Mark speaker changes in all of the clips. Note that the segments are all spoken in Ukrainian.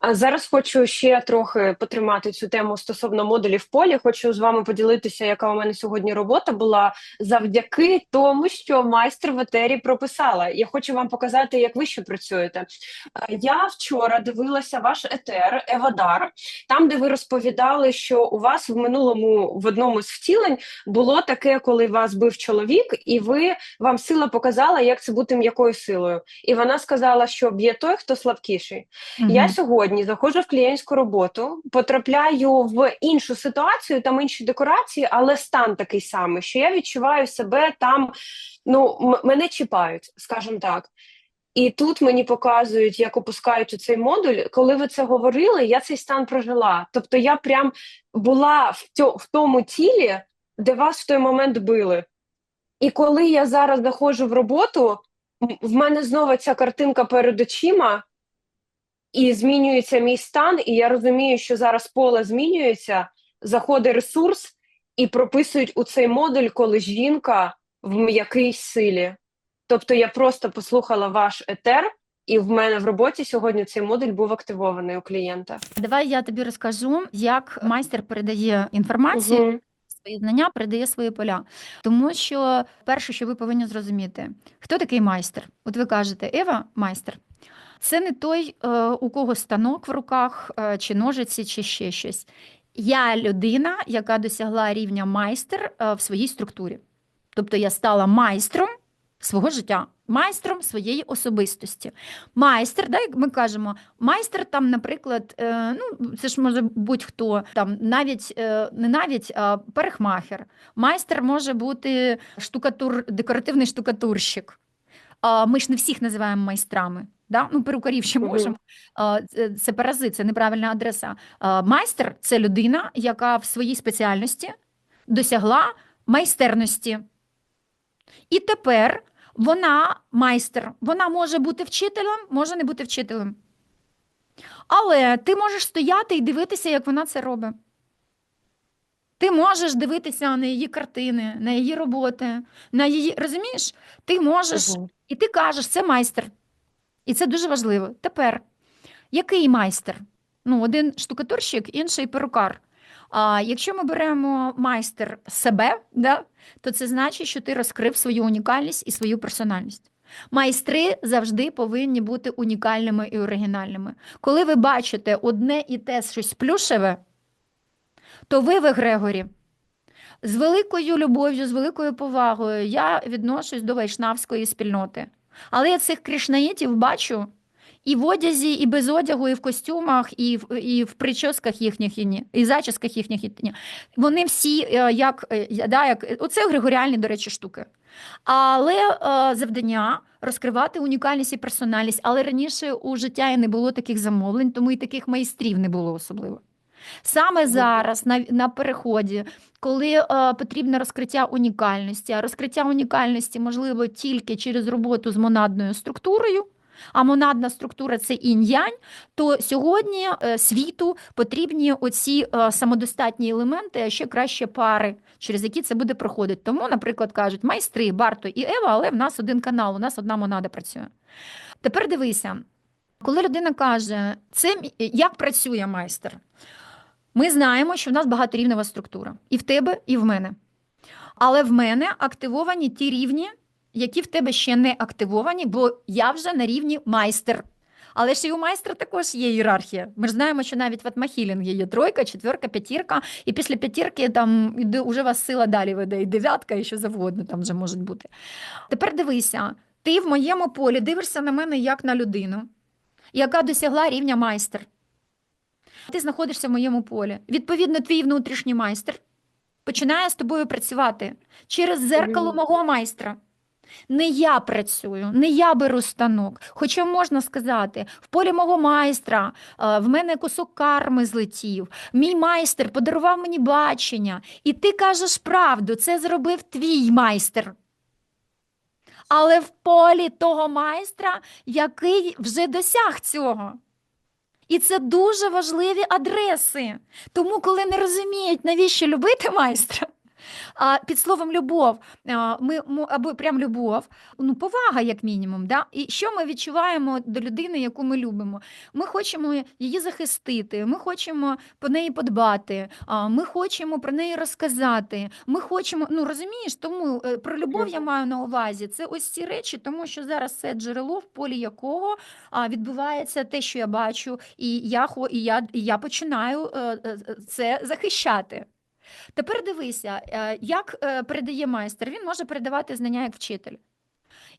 Speaker 1: А зараз хочу ще трохи потримати цю тему стосовно модулів полі. Хочу з вами поділитися, яка у мене сьогодні робота була завдяки тому, що майстер в етері прописала. Я хочу вам показати, як ви ще працюєте. Е, Я вчора дивилася ваш етер Евадар, там, де ви розповідали, що у вас в минулому в одному з втілень було таке, коли вас бив чоловік, і ви вам сила показала, як це бути м'якою силою. І вона сказала, що б'є той, хто слабкіший. Я сьогодні заходжу в клієнтську роботу, потрапляю в іншу ситуацію, там інші декорації, але стан такий самий, що я відчуваю себе там. Ну, мене чіпають, скажімо так. І тут мені показують, як опускають цей модуль. Коли ви це говорили, я цей стан прожила. Тобто я прям була в, тьо- в тому тілі, де вас в той момент били. І коли я зараз заходжу в роботу, в мене знову ця картинка перед очима, і змінюється мій стан, і я розумію, що зараз поле змінюється, заходить ресурс, і прописують у цей модуль, коли жінка в м'якій силі. Тобто я просто послухала ваш етер, і в мене в роботі сьогодні цей модуль був активований у клієнта.
Speaker 2: Давай я тобі розкажу, як майстер передає інформацію,
Speaker 1: Мгм.
Speaker 2: свої знання, передає свої поля. Тому що перше, що ви повинні зрозуміти, хто такий майстер? От ви кажете, Ева майстер. Це не той, е, у кого станок в руках, е, чи ножиці, чи ще щось. Я людина, яка досягла рівня майстер е, в своїй структурі. Тобто я стала майстром свого життя, майстром своєї особистості. Майстер, да, як ми кажемо, майстер там, наприклад, ну це ж може будь-хто там, навіть не навіть а парикмахер. Майстер може бути штукатур, декоративний штукатурщик. Ми ж не всіх називаємо майстрами. Да? Ну, перукарів ще можемо. Це, це паразит, це неправильна адреса. Майстер це людина, яка в своїй спеціальності досягла майстерності. І тепер вона майстер. Вона може бути вчителем, може не бути вчителем. Але ти можеш стояти і дивитися, як вона це робить. Ти можеш дивитися на її картини, на її роботи, на її. Розумієш? Ти можеш, і ти кажеш, це майстер. І це дуже важливо. Тепер, який майстер? Ну, один штукатурщик, інший перукар. А якщо ми беремо майстер себе, да, то це значить, що ти розкрив свою унікальність і свою персональність. Майстри завжди повинні бути унікальними і оригінальними. Коли ви бачите одне і те щось плюшеве, то ви в Егрегорі. З великою любов'ю, з великою повагою я відношусь до вайшнавської спільноти. Але я цих кришнаїтів бачу і в одязі, і без одягу, і в костюмах, і в, і в прическах їхніх, і, ні, і зачісках їхніх. І, ні. Вони всі е, як, е, да, як оце григоріальні, до речі, штуки. Але е, завдання розкривати унікальність і персональність. Але раніше у життя і не було таких замовлень, тому і таких майстрів не було особливо. Саме зараз, на, на переході, коли е, потрібне розкриття унікальності, а розкриття унікальності можливо тільки через роботу з монадною структурою. А монадна структура це інь-янь, то сьогодні е, світу потрібні оці е, самодостатні елементи, а ще краще пари, через які це буде проходити. Тому, наприклад, кажуть, майстри, Барто і Ева, але в нас один канал, у нас одна монада працює. Тепер дивися, коли людина каже, це як працює майстер, ми знаємо, що в нас багаторівнева структура. І в тебе, і в мене. Але в мене активовані ті рівні, які в тебе ще не активовані, бо я вже на рівні майстер. Але ж і у майстра також є ієрархія. Ми ж знаємо, що навіть в атмахілінгі є тройка, четверка, п'ятірка, і після п'ятірки там іде, уже вас сила далі веде, і дев'ятка, і що завгодно там вже може бути. Тепер дивися, ти в моєму полі дивишся на мене як на людину, яка досягла рівня майстер. Ти знаходишся в моєму полі. Відповідно, твій внутрішній майстер починає з тобою працювати через зеркало мого майстра. Не я працюю, не я беру станок. Хоча можна сказати, в полі мого майстра е, в мене кусок карми злетів. Мій майстер подарував мені бачення, і ти кажеш правду, це зробив твій майстер. Але в полі того майстра, який вже досяг цього. І це дуже важливі адреси. Тому, коли не розуміють, навіщо любити майстра, А під словом любов, ми або прям любов, ну повага, як мінімум. Да? І що ми відчуваємо до людини, яку ми любимо? Ми хочемо її захистити, ми хочемо по неї подбати, ми хочемо про неї розказати. Ми хочемо, ну розумієш, тому е, про любов я маю на увазі. Це ось ці речі, тому що зараз це джерело, в полі якого відбувається те, що я бачу, і я і я, і я починаю е, е, це захищати. Тепер дивися, е, як е, передає майстер. Він може передавати знання як вчитель.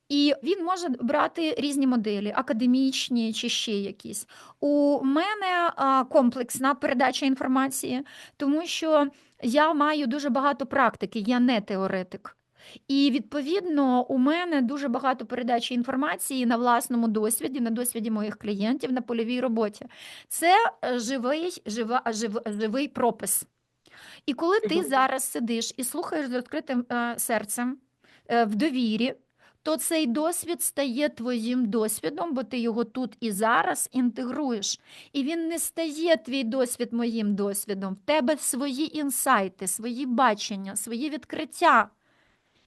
Speaker 2: І він може брати різні моделі, академічні чи ще якісь. У мене комплексна передача інформації, тому що я маю дуже багато практики, я не теоретик. І відповідно у мене дуже багато передачі інформації на власному досвіді, на досвіді моїх клієнтів на польовій роботі. Це е, живий, жива, жив, живий пропис. І коли ти зараз сидиш і слухаєш з відкритим е, серцем е, в довірі, то цей досвід стає твоїм досвідом, бо ти його тут і зараз інтегруєш. І він не стає твій досвід моїм досвідом. В тебе свої інсайти, свої бачення, свої відкриття.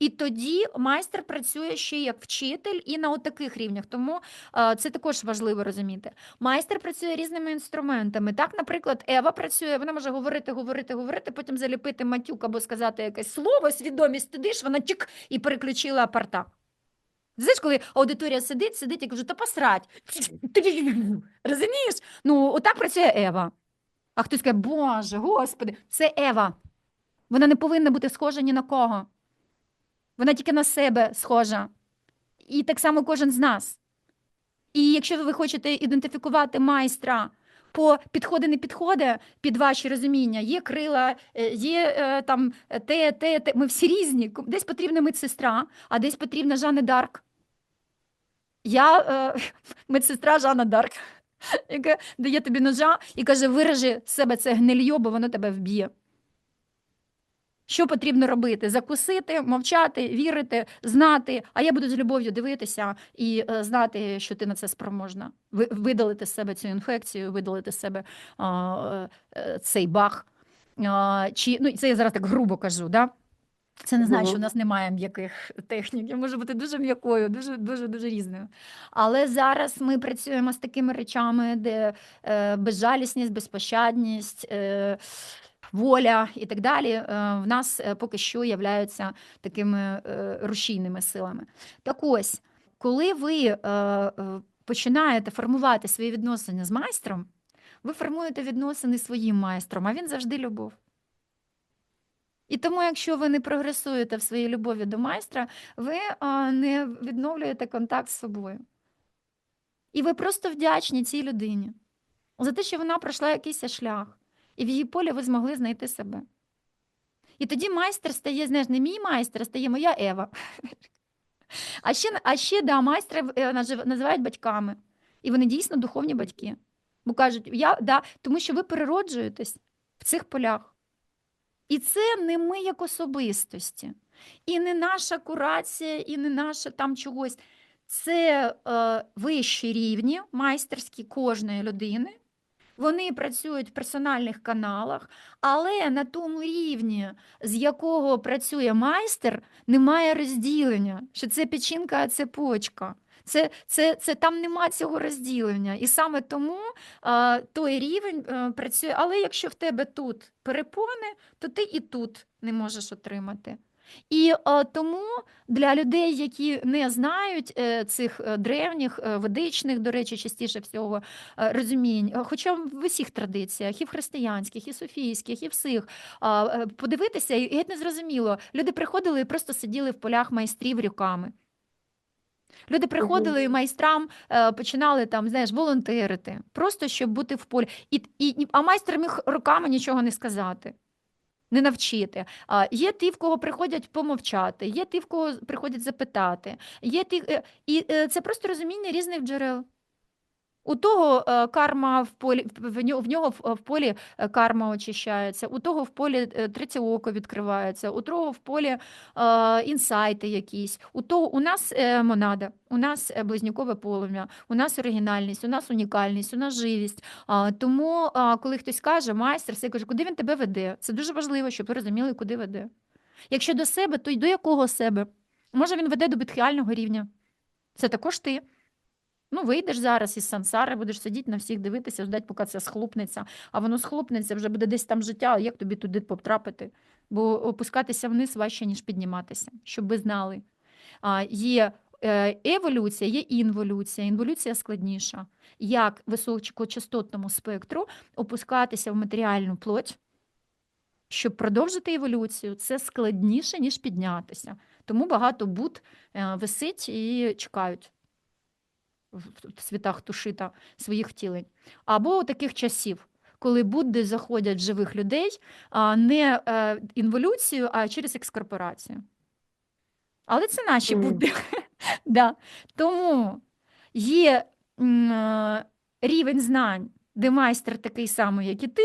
Speaker 2: І тоді майстер працює ще як вчитель і на таких рівнях. Тому е, це також важливо розуміти. Майстер працює різними інструментами. Так, наприклад, Ева працює, вона може говорити, говорити, говорити, потім заліпити матюк або сказати якесь слово, свідомість сидиш, вона тік і переключила апарта. Знаєш, коли аудиторія сидить, сидить і каже, та посрать. Розумієш? Ну, отак працює Ева. А хтось каже, Боже, Господи, це Ева. Вона не повинна бути схожа ні на кого. Вона тільки на себе схожа. І так само кожен з нас. І якщо ви хочете ідентифікувати майстра по підходи не підходи під ваші розуміння, є крила, е, є е, там те, те, те. Ми всі різні. Десь потрібна медсестра, а десь потрібна Жанна Дарк. Я е, медсестра Жанна Дарк, яка дає тобі ножа і каже: виражи себе це гнильо, бо воно тебе вб'є. Що потрібно робити? Закусити, мовчати, вірити, знати. А я буду з любов'ю дивитися і е, знати, що ти на це спроможна. Ви, видалити з себе цю інфекцію, видалити з себе а, е, цей баг. А, чи, ну, це я зараз так грубо кажу, да? Це не значить, що у нас немає м'яких технік. Я можу бути дуже м'якою, дуже, дуже, дуже різною. Але зараз ми працюємо з такими речами, де е, безжалісність, безпощадність, е, воля і так далі е, в нас е, поки що являються такими е, рушійними силами. Так ось, коли ви починаєте формувати свої відносини з майстром, ви формуєте відносини своїм майстром, а він завжди любов. І тому, якщо ви не прогресуєте в своїй любові до майстра, ви не відновлюєте контакт з собою. І ви просто вдячні цій людині за те, що вона пройшла якийсь шлях, і в її полі ви змогли знайти себе. І тоді майстер стає, знаєш, не мій майстер, а стає моя Ева. А ще, а ще да, майстра е, називають батьками. І вони дійсно духовні батьки. Бо кажуть, я, да, тому що ви перероджуєтесь в цих полях. І це не ми як особистості, і не наша курація, і не наша там чогось. Це е, вищі рівні майстерські кожної людини. Вони працюють в персональних каналах, але на тому рівні, з якого працює майстер, немає розділення, що це печінка, а це почка. Це, це, це там нема цього розділення. І саме тому а, той рівень а, працює. Але якщо в тебе тут перепони, то ти і тут не можеш отримати. І а, тому для людей, які не знають е, цих е, древніх, е, ведичних, до речі, частіше всього е, розумінь, е, хоча в усіх традиціях, і в християнських, і софійських, і всіх, е, подивитися, і геть не зрозуміло. Люди приходили і просто сиділи в полях майстрів рюками. Люди приходили і майстрам е, починали там, знаєш, волонтерити, просто щоб бути в полі. І, і, а майстер міг руками нічого не сказати, не навчити. А, є ті, в кого приходять помовчати, є ті, в кого приходять запитати. Є ті, е, і е, це просто розуміння різних джерел. У того е, карма в полі в нього, в полі е, карма очищається, у того в полі е, третє око відкривається, у того в полі е, інсайти якісь. У того у нас монада, у нас близнюкове полум'я, у нас оригінальність, у нас унікальність, у нас живість. Тому, коли хтось каже, майстер, все я кажу, куди він тебе веде? Це дуже важливо, щоб ви розуміли, куди веде. Якщо до себе, то й до якого себе? Може, він веде до бетхіального рівня. Це також ти. Ну, вийдеш зараз із сансари, будеш сидіти на всіх дивитися, ждать, поки це схлопнеться. А воно схлопнеться, вже буде десь там життя, а як тобі туди потрапити? Бо опускатися вниз важче, ніж підніматися, щоб ви знали. А, є е, еволюція, є інволюція. Інволюція складніша. Як високочастотному спектру опускатися в матеріальну плоть, щоб продовжити еволюцію, це складніше, ніж піднятися. Тому багато буд е, висить і чекають в світах тушита своїх втілень. Або у таких часів, коли Будди заходять в живих людей не е, інволюцію, а через екскорпорацію. Але це наші. Будди. да. Тому є е, рівень знань, де майстер такий самий, як і ти,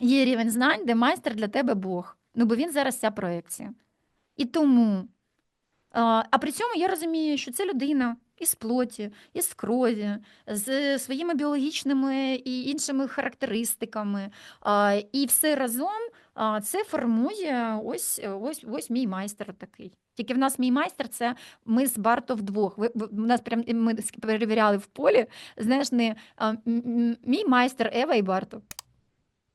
Speaker 2: є рівень знань, де майстер для тебе Бог. Ну, бо він зараз ця проекція. І тому. А при цьому я розумію, що це людина із плоті, із крові, з своїми біологічними і іншими характеристиками. І все разом це формує ось, ось, ось мій майстер такий. Тільки в нас мій майстер це ми з Барто вдвох. Ви, ви- нас прям ми перевіряли в полі. Знаєш, не мій майстер Ева і Барто.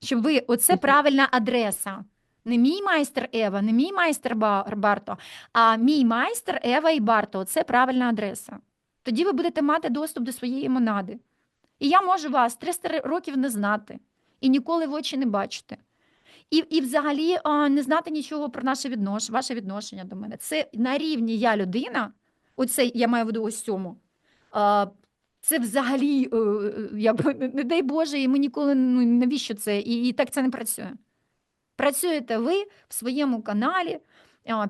Speaker 2: Щоб ви, оце правильна адреса. Не мій майстер Ева, не мій майстер Барто, а мій майстер Ева і Барто. Це правильна адреса. Тоді ви будете мати доступ до своєї монади. І я можу вас 300 років не знати і ніколи в очі не бачити. І, і взагалі а, не знати нічого про наше віднош, ваше відношення до мене. Це на рівні я людина, оце я маю в виду ось цьому. А, це взагалі, е, е, не, не дай Боже, і ми ніколи ну, навіщо це? І, і так це не працює. Працюєте ви в своєму каналі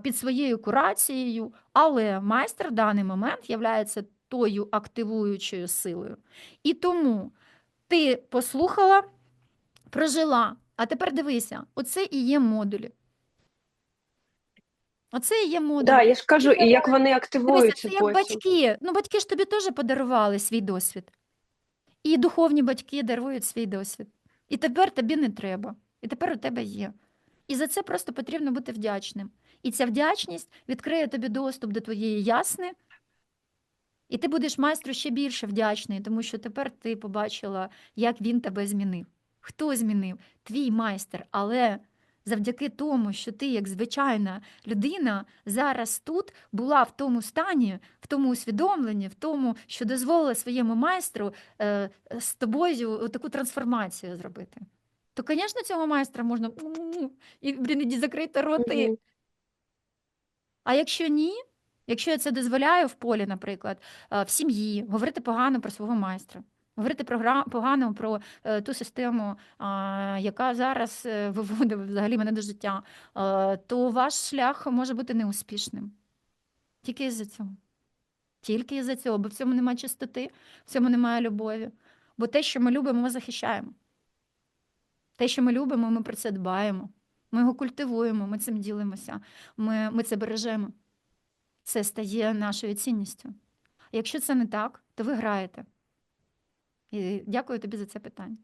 Speaker 2: під своєю курацією, але майстер в даний момент є тою активуючою силою. І тому ти послухала, прожила, а тепер дивися, оце і є модулі. Оце і є модулі.
Speaker 1: Да, я ж кажу, і як вони
Speaker 2: Дивися,
Speaker 1: активуються
Speaker 2: це як батьки. Ну, батьки ж тобі теж подарували свій досвід. І духовні батьки дарують свій досвід. І тепер тобі не треба. І тепер у тебе є. І за це просто потрібно бути вдячним. І ця вдячність відкриє тобі доступ до твоєї ясни, і ти будеш майстру ще більше вдячний, тому що тепер ти побачила, як він тебе змінив. Хто змінив? Твій майстер. Але завдяки тому, що ти, як звичайна людина, зараз тут була в тому стані, в тому усвідомленні, в тому, що дозволила своєму майстру е, з тобою таку трансформацію зробити. То, звісно, цього майстра можна і блін, іди закрити роти. А якщо ні, якщо я це дозволяю в полі, наприклад, е, в сім'ї, говорити погано про свого майстра, говорити погано про е, ту систему, яка зараз е, виводить взагалі мене до життя, то ваш шлях може бути неуспішним. Тільки із-за цього. Тільки із-за цього, бо в цьому немає чистоти, в цьому немає любові. Бо те, що ми любимо, ми захищаємо. Те, що ми любимо, ми про це дбаємо. Ми його культивуємо, ми цим ділимося, ми, ми це бережемо. Це стає нашою цінністю. Якщо це не так, то ви граєте. І дякую тобі за це питання.